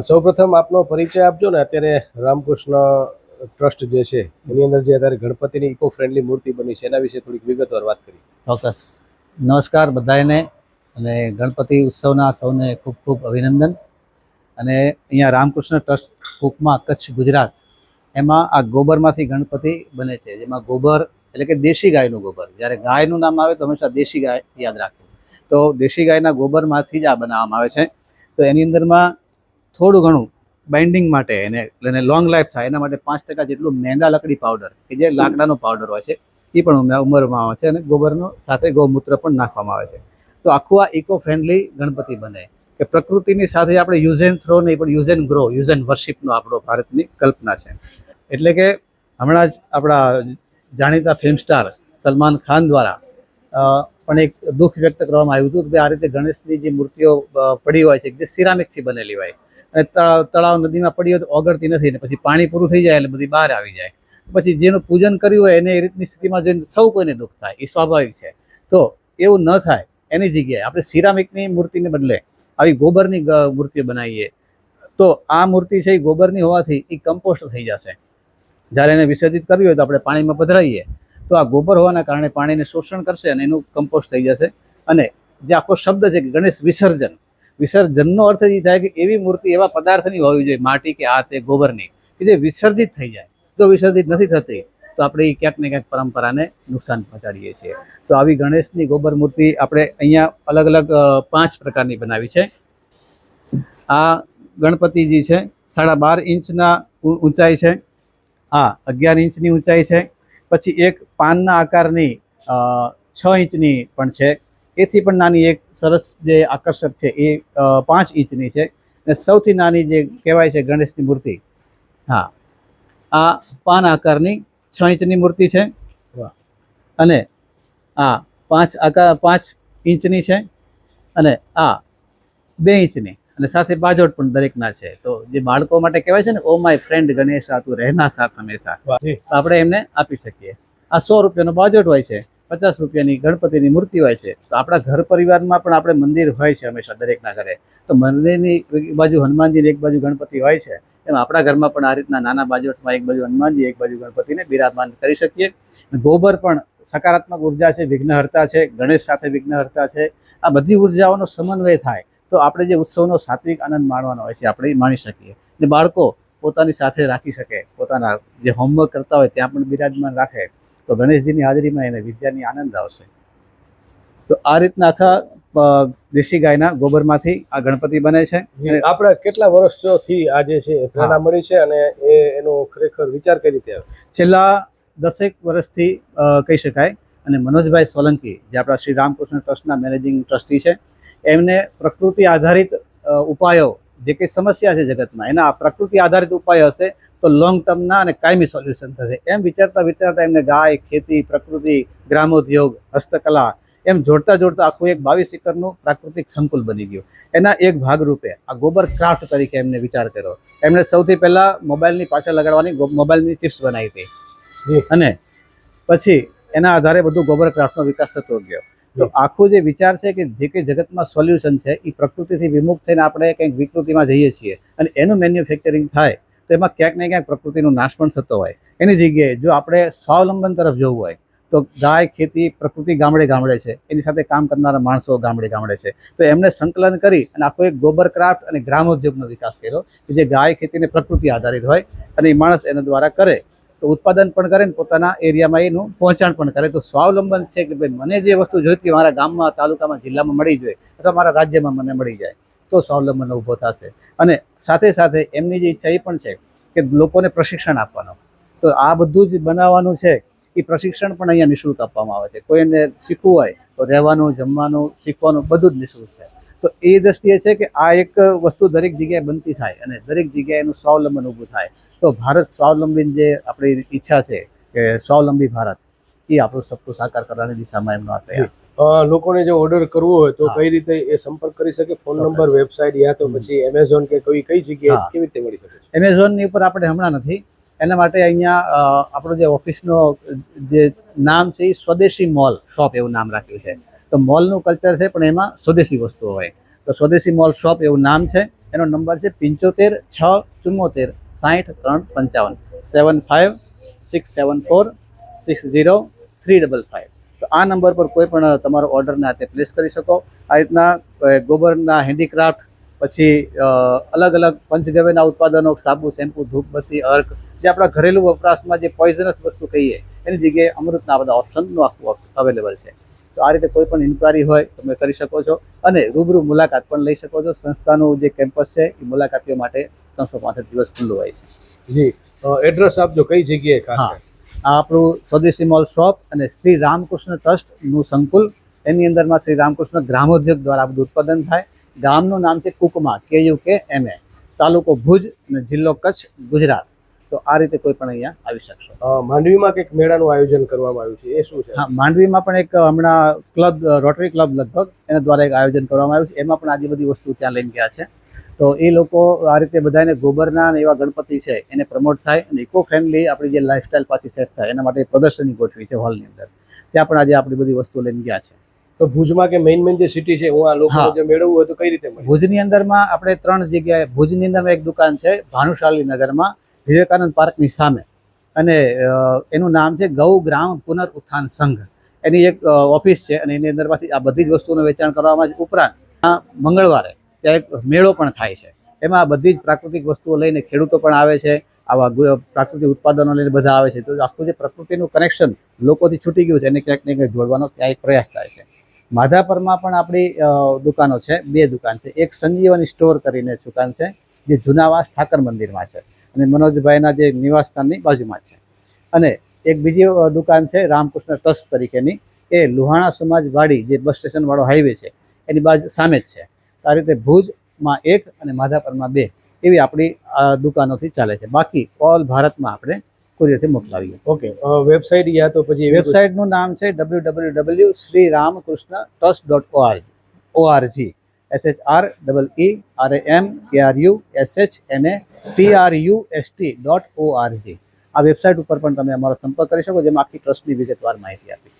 સૌપ્રથમ આપનો પરિચય આપજો ને. અત્યારે રામકૃષ્ણ ટ્રસ્ટ જે છે, એની અંદર જે અત્યારે ગણપતિની ઇકો ફ્રેન્ડલી મૂર્તિ બની છે, એના વિશે થોડીક વિગતવાર વાત કરી ચોક્કસ. નમસ્કાર બધાને અને ગણપતિ ઉત્સવના સૌને ખૂબ ખૂબ અભિનંદન. અને અહીંયા રામકૃષ્ણ ટ્રસ્ટ કુકમાં કચ્છ ગુજરાત, એમાં આ ગોબરમાંથી ગણપતિ બને છે, જેમાં ગોબર એટલે કે દેશી ગાયનું ગોબર. જ્યારે ગાયનું નામ આવે તો હંમેશા દેશી ગાય યાદ રાખવું. તો દેશી ગાયના ગોબરમાંથી જ આ બનાવવામાં આવે છે. તો એની અંદરમાં થોડું ઘણું બાઇન્ડિંગ માટે એને એને લોંગ લાઈફ થાય, એના માટે પાંચ ટકા જેટલું મેંદા લકડી પાવડર કે જે લાકડાનો પાવડર હોય છે, એ પણ ઉમેરવામાં આવે છે અને ગોબરનો સાથે ગૌમૂત્ર પણ નાખવામાં આવે છે. તો આખું આ ઇકો ફ્રેન્ડલી ગણપતિ બને કે પ્રકૃતિની સાથે આપણે યુઝ એન્ડ થ્રો નહીં પણ use and grow use and વર્શિપનો આપણો ભારતની કલ્પના છે. એટલે કે હમણાં જ આપણા જાણીતા ફિલ્મ સ્ટાર સલમાન ખાન દ્વારા પણ એક દુઃખ વ્યક્ત કરવામાં આવ્યું હતું કે આ રીતે ગણેશની જે મૂર્તિઓ પડી હોય છે, જે સિરામિકથી બનેલી હોય અને તળાવ નદીમાં પડી હોય તો ઓગળતી નથી ને પછી પાણી પૂરું થઈ જાય એટલે બધી બહાર આવી જાય. પછી જેનું પૂજન કર્યું હોય એને એ રીતની સ્થિતિમાં જોઈને સૌ કોઈને દુઃખ થાય, એ સ્વાભાવિક છે. તો એવું ન થાય, એની જગ્યાએ આપણે સિરામિકની મૂર્તિને બદલે આવી ગોબરની મૂર્તિઓ બનાવીએ. તો આ મૂર્તિ છે એ ગોબરની હોવાથી એ કમ્પોસ્ટ થઈ જશે. જ્યારે એને વિસર્જિત કરવી હોય તો આપણે પાણીમાં પધરાવીએ તો આ ગોબર હોવાના કારણે પાણીને શોષણ કરશે અને એનું કમ્પોસ્ટ થઈ જશે. અને જે આખો શબ્દ છે કે ગણેશ વિસર્જન વિસર્જનનો અર્થ એ થાય કે એવી મૂર્તિ, એવા પદાર્થની હોવી જોઈએ, માટી કે આ તે, ગોબરની, કે જે વિસર્જિત થઈ જાય. જો વિસર્જિત નથી થતી, તો આપણે એ ક્યાંક ને ક્યાંક પરંપરાને નુકસાન પહોંચાડીએ છીએ. તો આવી ગણેશની ગોબર મૂર્તિ આપણે અહીંયા અલગ અલગ પાંચ પ્રકારની બનાવી છે. આ ગણપતિજી છે, સાડા બાર ઇંચના ઊંચાઈ છે. આ અગિયાર ઇંચની ઊંચાઈ છે. પછી એક પાનના આકારની છ ઇંચની પણ છે. એથી પણ નાની એક સરસ જે આકર્ષક છે એ પાંચ ઇંચની છે. અને સૌથી નાની જે કહેવાય છે ગણેશની મૂર્તિ હા આ પાન આકારની છ ઇંચની મૂર્તિ છે. અને આ પાંચ આકાર પાંચ ઇંચની છે અને આ બે ઇંચની અને સાથે બાજોટ પણ દરેકના છે. તો જે બાળકો માટે કહેવાય છે ને ઓ માય ફ્રેન્ડ ગણેશ આ તું રહેના સાથ હંમેશા. આપણે એમને આપી શકીએ. આ સો રૂપિયાનો બાજોટ હોય છે. પચાસ રૂપિયાની ગણપતિની મૂર્તિ હોય છે. તો આપણા ઘર પરિવારમાં પણ આપણે મંદિર હોય છે હંમેશા દરેકના ઘરે. તો મંદિરની એક બાજુ હનુમાનજીની એક બાજુ ગણપતિ હોય છે. એમ આપણા ઘરમાં પણ આ રીતના નાના બાજોટમાં એક બાજુ હનુમાનજી, એક બાજુ ગણપતિને બિરાજમાન કરી શકીએ. ગોબર પણ સકારાત્મક ઊર્જા છે, વિઘ્નહર્તા છે, ગણેશ સાથે વિઘ્નહર્તા છે. આ બધી ઉર્જાઓનો સમન્વય થાય. તો આપણે જે ઉત્સવનો સાત્વિક આનંદ માણવાનો હોય છે, આપણે માણી શકીએ. અને બાળકો પોતાની સાથે રાખી શકે પોતાના જે હોમવર્ક કરતા હોય ત્યાં પણ બિરાજમાન રાખે તો ગણેશજીની હાજરીમાં એને વિદ્યાની આનંદ આવશે. તો આ રીતના આખા દેશી ગાયના ગોબરમાંથી આ ગણપતિ બને છે. આપણે કેટલા વર્ષોથી આ જે છે પ્રેરણા મળી છે અને એ એનો ખરેખર વિચાર કઈ રીતે? છેલ્લા દસેક વર્ષથી કહી શકાય અને મનોજભાઈ સોલંકી જે આપણા શ્રી રામકૃષ્ણ ટ્રસ્ટના મેનેજિંગ ટ્રસ્ટી છે એમને પ્રકૃતિ આધારિત ઉપાયો જે કંઈ સમસ્યા છે જગતમાં એના આ પ્રકૃતિ આધારિત ઉપાય હશે તો લોંગ ટર્મના અને કાયમી સોલ્યુશન થશે. એમ વિચારતા વિચારતા એમને ગાય ખેતી પ્રકૃતિ ગ્રામોદ્યોગ હસ્તકલા એમ જોડતા જોડતા આખું એક બાવીસ એકરનું પ્રાકૃતિક સંકુલ બની ગયું. એના એક ભાગરૂપે આ ગોબર ક્રાફ્ટ તરીકે એમને વિચાર કર્યો. એમણે સૌથી પહેલાં મોબાઈલની પાછળ લગાડવાની મોબાઈલની ચિપ્સ બનાવી હતી. અને પછી એના આધારે બધું ગોબર ક્રાફ્ટનો વિકાસ થતો ગયો. તો આખું જે વિચાર છે કે જે કંઈ જગતમાં સોલ્યુશન છે એ પ્રકૃતિથી વિમુખ થઈને આપણે કંઈક વિકૃતિમાં જઈએ છીએ અને એનું મેન્યુફેક્ચરિંગ થાય, તો એમાં ક્યાંક ને ક્યાંક પ્રકૃતિનો નાશ પણ થતો હોય. એની જગ્યાએ જો આપણે સ્વાવલંબન તરફ જવું હોય, તો ગાય, ખેતી, પ્રકૃતિ ગામડે ગામડે છે. એની સાથે કામ કરનારા માણસો ગામડે ગામડે છે. તો એમને સંકલન કરી અને આખો એક ગોબર ક્રાફ્ટ અને ગ્રામોદ્યોગનો વિકાસ કર્યો કે જે ગાય ખેતીને પ્રકૃતિ આધારિત હોય અને એ માણસ એના દ્વારા કરે. તો ઉત્પાદન પણ કરે ને પોતાના એરિયામાં એનું પહોંચાણ પણ કરે. તો સ્વાવલંબન છે કે ભાઈ મને જે વસ્તુ જોઈતી મારા ગામમાં, તાલુકામાં, જિલ્લામાં મળી જોઈએ અથવા મારા રાજ્યમાં મને મળી જાય, તો સ્વાવલંબન ઊભો થશે. અને સાથે સાથે એમની જે ઈચ્છા એ પણ છે કે લોકોને પ્રશિક્ષણ આપવાનું. તો આ બધું જ બનાવવાનું છે. એ પ્રશિક્ષણ પણ અહીંયા નિઃશુલ્ક આપવામાં આવે છે. કોઈને શીખવું હોય તો રહેવાનું, જમવાનું, શીખવાનું બધું જ નિઃશુલ્ક છે. તો એ દ્રષ્ટિએ છે કે આ એક વસ્તુ દરેક જગ્યાએ બનતી થાય અને દરેક જગ્યાએ એનું સ્વાવલંબન ઊભું થાય. તો ભારત સ્વાવલંબી જે આપણી ઈચ્છા છે કે સ્વાવલંબી ભારત એ આપણું સપનું સાકાર કરવાની દિશામાં એમનો આ પ્રયાસ. લોકોને જો ઓર્ડર કરવો હોય તો કઈ રીતે એ સંપર્ક કરી શકે? ફોન નંબર વેબસાઇટ યા તો પછી એમેઝોન કે કોઈ કઈ જગ્યાએ કેવી રીતે મળી શકે એમેઝોનની ઉપર આપણે હમણાં નથી. એના માટે અહીંયા આપણો જે ઓફિસનો જે નામ છે એ સ્વદેશી મોલ શોપ એવું નામ રાખ્યું છે. તો મોલનું કલ્ચર છે, પણ એમાં સ્વદેશી વસ્તુઓ હોય. તો સ્વદેશી મોલ શોપ એવું નામ છે. એનો નંબર છે પંચોતેર છ ચુમ્મોતેર સાઠ ત્રણ પંચાવન. Seven five six seven four six zero three double five તો આ નંબર પર કોઈ પણ તમારો ઓર્ડરને હાથે પ્લેસ કરી શકો. આ રીતના ગોબરના હેન્ડીક્રાફ્ટ, પછી અલગ અલગ પંચગવ્યના ઉત્પાદનો, સાબુ, શેમ્પુ બસી અર્ક, જે આપણા ઘરેલું વપરાશમાં જે પોઈઝનસ વસ્તુ કહીએ, એની જગ્યાએ અમૃતના બધા ઓપ્શનનું આખું અવેલેબલ છે. તો આ રીતે કોઈ પણ ઇન્ક્વાયરી હોય તમે કરી શકો છો. અને રૂબરૂ મુલાકાત પણ લઈ શકો છો. સંસ્થાનું જે કેમ્પસ છે એ મુલાકાતીઓ માટે ત્રણસો પાસઠ દિવસ ખુલ્લું હોય છે. જી. એડ્રેસ આપજો કઈ જગ્યાએ ખાસ આ આપણું સ્વદેશી મોલ શોપ અને શ્રી રામકૃષ્ણ ટ્રસ્ટનું સંકુલ. એની અંદરમાં શ્રી રામકૃષ્ણ ગ્રામોદ્યોગ દ્વારા બધું ઉત્પાદન થાય. ગામનું નામ છે કુકમા કે યુ કે એમ એ તાલુકો ભુજ અને જિલ્લો કચ્છ ગુજરાત. તો આ રીતે કોઈ પણ અહીંયા આવી શકશો. માંડવીમાં કંઈક મેળાનું આયોજન કરવામાં આવ્યું છે એ શું છે? હા માંડવીમાં પણ એક હમણાં ક્લબ રોટરી ક્લબ લગભગ એના દ્વારા એક આયોજન કરવામાં આવ્યું છે. એમાં પણ આજે બધી વસ્તુ ત્યાં લઈને ગયા છે. તો એ લોકો આ રીતે બધાને ગોબરના અને એવા ગણપતિ છે એને પ્રમોટ થાય અને ઇકો ફ્રેન્ડલી આપણી જે લાઇફસ્ટાઈલ પાછી સેટ થાય એના માટે પ્રદર્શની ગોઠવી છે હોલની અંદર. ત્યાં પણ આજે આપણી બધી વસ્તુઓ લઈને ગયા છે. તો ભુજમાં કે મેઇન મેઇન જે સિટી છે હું આ લોકો જે મેળવવું હોય તો કઈ રીતે ભુજની અંદરમાં આપણે ત્રણ જગ્યાએ ભુજની અંદરમાં એક દુકાન છે ભાનુશાલી નગરમાં. વિવેકાનંદ પાર્કની સામે. અને એનું નામ છે ગૌ ગ્રામ પુનરુત્થાન સંઘ. એની એક ઓફિસ છે અને એની અંદરમાંથી આ બધી જ વસ્તુઓનું વેચાણ કરવામાં જ ઉપરાંત, આ મંગળવારે ત્યાં એક મેળો પણ થાય છે. એમાં બધી જ પ્રાકૃતિક વસ્તુઓ લઈને ખેડૂતો પણ આવે છે, આવા પ્રાકૃતિક ઉત્પાદનો લઈને બધા આવે છે. તો આખું જે પ્રકૃતિનું કનેક્શન લોકોથી છૂટી ગયું છે, એને ક્યાંક ને ક્યાંક જોડવાનો ત્યાં એક પ્રયાસ થાય છે. માધાપરમાં પણ આપણી દુકાનો છે, બે દુકાન છે. એક સંજીવની સ્ટોર કરીને દુકાન છે, જે જુનાવાસ ઠાકર મંદિરમાં છે. અને મનોજભાઈના જે નિવાસસ્થાનની બાજુમાં છે. અને એક બીજી દુકાન છે રામકૃષ્ણ ટ્રસ્ટ તરીકેની. એ લુહાણા સમાજ વાડી જે બસ સ્ટેશનવાળો હાઈવે છે એની બાજુ સામે જ છે. આ રીતે ભુજમાં એક અને માધાપરમાં બે એવી આપણી આ દુકાનોથી ચાલે છે. બાકી ઓલ ભારતમાં આપણે કુરિયરથી મોકલાવીએ. ઓકે વેબસાઇટ યા તો પછી વેબસાઇટનું નામ છે W W W Shri Ramakrishna trust dot O R G O R G S H R double E R M K R U S H N A P R U S T dot O R G આ website ઉપર પણ તમે અમારો સંપર્ક કરી શકો, જેમાં આખી ટ્રસ્ટની વિગતવાર માહિતી આપી